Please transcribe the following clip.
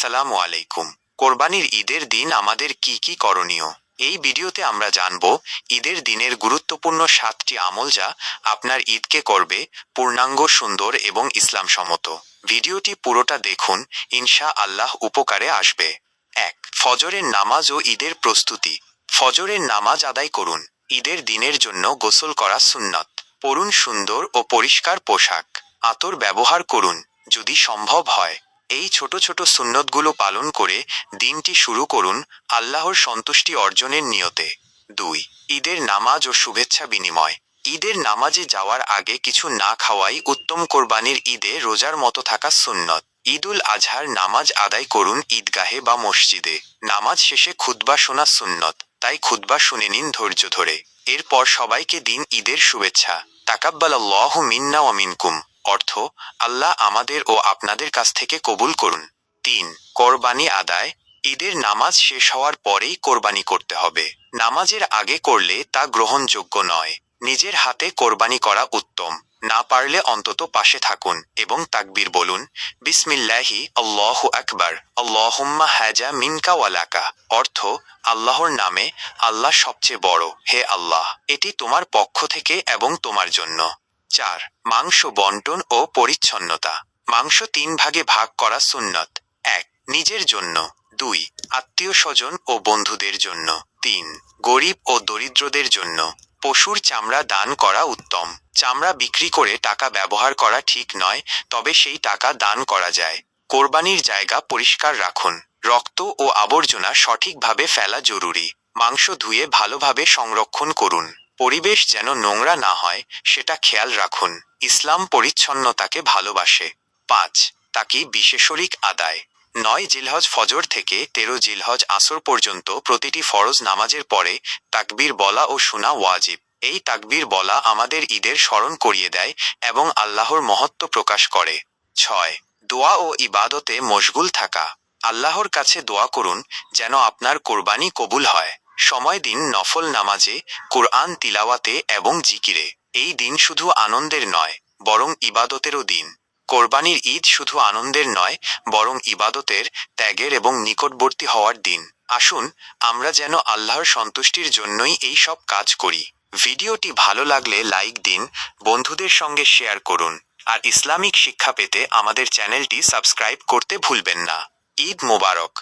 আসসালামু আলাইকুম। কোরবানির ঈদের দিন আমাদের কি কি করণীয়? এই ভিডিওতে আমরা জানব ঈদের দিনের গুরুত্বপূর্ণ সাতটি আমল যা আপনার ঈদকে করবে পূর্ণাঙ্গ, সুন্দর এবং ইসলামসম্মত। ভিডিওটি পুরোটা দেখুন, ইনশা আল্লাহ উপকারে আসবে। এক, ফজরের নামাজ ও ঈদের প্রস্তুতি। ফজরের নামাজ আদায় করুন। ঈদের দিনের জন্য গোসল করা সুন্নত। পরুন সুন্দর ও পরিষ্কার পোশাক। আতর ব্যবহার করুন, যদি সম্ভব হয়। এই ছোট ছোট সুন্নতগুলো পালন করে দিনটি শুরু করুন আল্লাহর সন্তুষ্টি অর্জনের নিয়তে। দুই, ঈদের নামাজ ও শুভেচ্ছা বিনিময়। ঈদের নামাজে যাওয়ার আগে কিছু না খাওয়াই উত্তম কোরবানির ঈদে রোজার মতো থাকা সুন্নত। ঈদুল আজহার নামাজ আদায় করুন ঈদগাহে বা মসজিদে। নামাজ শেষে খুতবা শোনা সুন্নত, তাই খুতবা শুনে নিন ধৈর্য ধরে। এরপর সবাইকে দিন ঈদের শুভেচ্ছা। তাকাব্বাল মিন্না ও মিনকুম। অর্থ, আল্লাহ আমাদের ও আপনাদের কাছ থেকে কবুল করুন। তিন, কোরবানি আদায়। ঈদের নামাজ শেষ হওয়ার পরেই কোরবানি করতে হবে। নামাজের আগে করলে তা গ্রহণযোগ্য নয়। নিজের হাতে কোরবানি করা উত্তম। না পারলে অন্তত পাশে থাকুন এবং তাকবীর বলুন, বিসমিল্লাহি, আল্লাহু আকবার, আল্লাহুম্মা হাজা মিনকা ওয়ালাকা অর্থ, আল্লাহর নামে আল্লাহ সবচেয়ে বড়, হে আল্লাহ, এটি তোমার পক্ষ থেকে এবং তোমার জন্য। চার, মাংস বন্টন ও পরিচ্ছন্নতা। মাংস তিন ভাগে ভাগ করা সুন্নত। এক, নিজের জন্য। দুই, আত্মীয় স্বজন ও বন্ধুদের জন্য। তিন, গরিব ও দরিদ্রদের জন্য। পশুর চামড়া দান করা উত্তম। চামড়া বিক্রি করে টাকা ব্যবহার করা ঠিক নয়, তবে সেই টাকা দান করা যায়। কোরবানির জায়গা পরিষ্কার রাখুন। রক্ত ও আবর্জনা সঠিকভাবে ফেলা জরুরি। মাংস ধুয়ে ভালোভাবে সংরক্ষণ করুন। পরিবেশ যেন নোংরা না হয়, সেটা খেয়াল রাখুন। ইসলাম পরিচ্ছন্নতাকে ভালোবাসে। পাঁচ, তাকে বিশেষরিক আদায়। নয়, জিলহজ ফজর থেকে তেরো জিলহজ আসর পর্যন্ত প্রতিটি ফরজ নামাজের পরে তাকবীর বলা ও শোনা ওয়াজিব। এই তাকবীর বলা আমাদের ঈদের স্মরণ করিয়ে দেয় এবং আল্লাহর মহত্ব প্রকাশ করে। ছয়, দোয়া ও ইবাদতে মশগুল থাকা। আল্লাহর কাছে দোয়া করুন যেন আপনার কোরবানি কবুল হয়। সময় দিন নফল নামাজে, কোরআন তিলাওয়াতে এবং জিকিরে। এই দিন শুধু আনন্দের নয়, বরং ইবাদতেরও দিন। কোরবানির ঈদ শুধু আনন্দের নয়, বরং ইবাদতের, ত্যাগের এবং নিকটবর্তী হওয়ার দিন। আসুন, আমরা যেন আল্লাহর সন্তুষ্টির জন্যই এই সব কাজ করি। ভিডিওটি ভালো লাগলে লাইক দিন, বন্ধুদের সঙ্গে শেয়ার করুন, আর ইসলামিক শিক্ষা পেতে আমাদের চ্যানেলটি সাবস্ক্রাইব করতে ভুলবেন না। ঈদ মোবারক।